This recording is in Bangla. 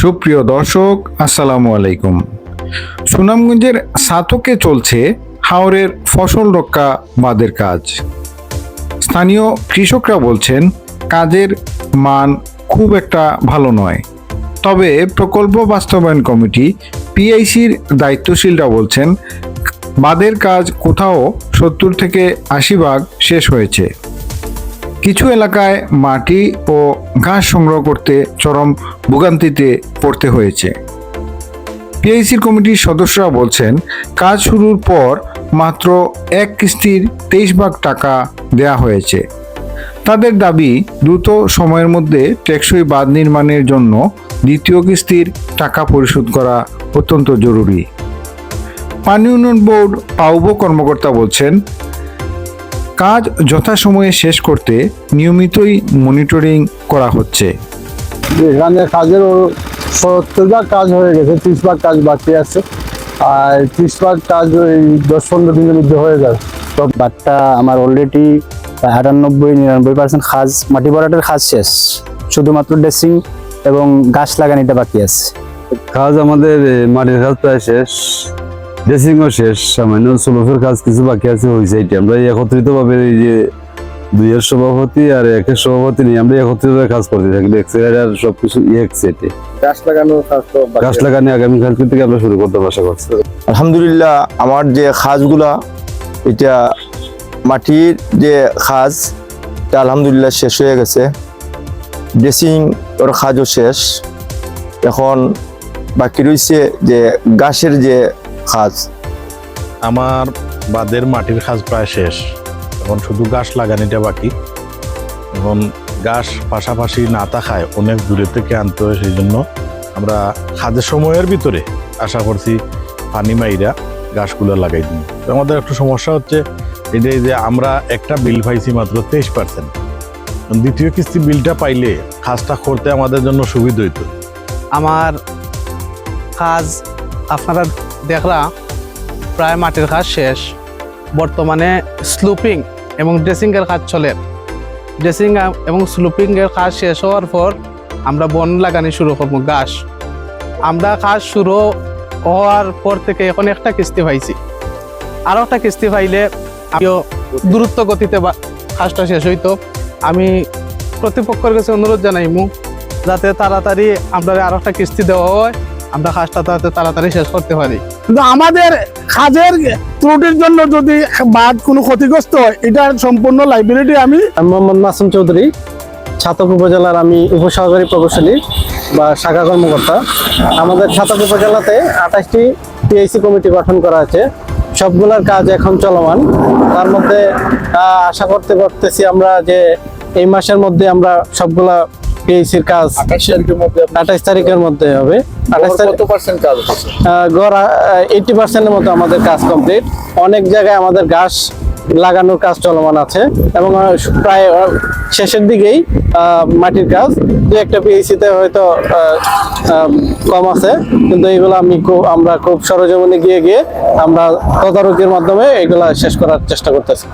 সুপ্রিয় দর্শক, আসসালামু আলাইকুম। সুনামগঞ্জের সাতকে চলছে হাওরের ফসল রক্ষা বাদের কাজ। স্থানীয় কৃষকরা বলছেন, কাজের মান খুব একটা ভালো নয়। তবে প্রকল্প বাস্তবায়ন কমিটি পিআইসির দায়িত্বশীলরা বলছেন বাদের কাজ কোথাও সত্তর থেকে আশি ভাগ শেষ হয়েছে। কিছু এলাকায় মাটি ও ঘাস সংগ্রহ করতে চরম ভোগান্তিতে পড়তে হয়েছে। পিআইসির কমিটির সদস্যরা বলছেন, কাজ শুরুর পর মাত্র এক কিস্তির তেইশ ভাগ টাকা দেয়া হয়েছে। তাদের দাবি, দ্রুত সময়ের মধ্যে টেকসই বাঁধ নির্মাণের জন্য দ্বিতীয় কিস্তির টাকা পরিশোধ করা অত্যন্ত জরুরি। পানি উন্নয়ন বোর্ড পাউব কর্মকর্তা বলছেন কাজ যথাসময়ে শেষ করতে নিয়মিতই মনিটরিং করা হচ্ছে। এখানে কাজের সত্তর ভাগ কাজ হয়ে গেছে ত্রিশ ভাগ কাজ বাকি আছে। আর ত্রিশ ভাগ কাজ ওই দশ পনেরো দিনের মধ্যে হয়ে যাবে। তো বাটটা আমার অলরেডি আটানব্বই নিরানব্বই পার্সেন্ট খাজ মাটি ভরাটের খাজ শেষ। শুধুমাত্র ড্রেসিং এবং গাছ লাগানিটা বাকি আছে। কাজ আমাদের মাটির কাজ প্রায় শেষ। ড্রেসিংও শেষ। সামান্য সুলভের কাজ কিছু বাকি আছে হয়েছে এটি। আমরা একত্রিত ভাবে এই যে দুইয়ের সভাপতি আর একের সভাপতি নিয়ে আমরা একত্রিত কাজ করতে থাকি। আর সবকিছু এক সেটে গাছ লাগানো গাছ লাগানি আগামীকাল থেকে আমরা শুরু করতে আশা করছি। আলহামদুলিল্লাহ আমার যে খাজগুলা এটা মাটির যে খাজ এটা আলহামদুলিল্লাহ শেষ হয়ে গেছে। ড্রেসিং ওর খাজও শেষ। এখন বাকি রয়েছে যে গাছের যে খাজ। আমার বাদের মাটির কাজ প্রায় শেষ। এখন শুধু গাছ লাগানিটা বাকি। এখন গাছ পাশাপাশি না থাকায় অনেক দূরে থেকে আনতে হয়, সেই জন্য আমরা খাদের সময়ের ভিতরে আশা করছি পানি মাইরা গাছগুলো লাগাই দিই। আমাদের একটু সমস্যা হচ্ছে এটাই যে আমরা একটা বিল পাইছি মাত্র তেইশ পার্সেন্ট দ্বিতীয় কিস্তি বিলটা পাইলে কাজটা করতে আমাদের জন্য সুবিধা হইতো। আমার কাজ আপনারা দেখলা প্রায় মাটির কাজ শেষ। বর্তমানে স্লুপিং এবং ড্রেসিংয়ের কাজ চলে। ড্রেসিং এবং স্লুপিংয়ের কাজ শেষ হওয়ার পর আমরা বন লাগানি শুরু করব গাছ আমরা কাজ শুরু হওয়ার পর থেকে এখন একটা কিস্তি পাইছি। আরও একটা কিস্তি পাইলে আমিও দ্রুত গতিতে কাজটা শেষ হইতো। আমি কর্তৃপক্ষের কাছে অনুরোধ জানাইমু, যাতে তাড়াতাড়ি আমরা আরও একটা কিস্তি দেওয়া হয়। আমরা কাজটা তাড়াতাড়ি শেষ করতে পারি। কিন্তু আমাদের কাজের ত্রুটির জন্য যদি বাদ কোনো ক্ষতিগ্রস্ত হয় এটার সম্পূর্ণ লাইবিলিটি আমি মোহাম্মদ মাসুম চৌধুরী ছাতক উপজেলার আমি উপসহকারী প্রকৌশলী বা শাখা কর্মকর্তা। আমাদের ছাতক উপজেলাতে আঠাশটি পিআইসি কমিটি গঠন করা আছে সবগুলোর কাজ এখন চলমান। তার মধ্যে আশা করতে পারতেছি আমরা যে এই মাসের মধ্যে আমরা সবগুলা পিএইসির কাজ। আঠাশ তারিখের মধ্যে হবে। আঠাশ তারিখ গড় এইটি পার্সেন্টের মতো আমাদের কাজ কমপ্লিট অনেক জায়গায় আমাদের গাছ লাগানোর কাজ চলমান আছে এবং প্রায় শেষের দিকেই মাটির কাজ। দু একটা পিএইসিতে হয়তো কম আছে কিন্তু এইগুলো আমি খুব আমরা খুব সরজমিনে গিয়ে গিয়ে আমরা তদারকির মাধ্যমে এগুলা শেষ করার চেষ্টা করতেছি।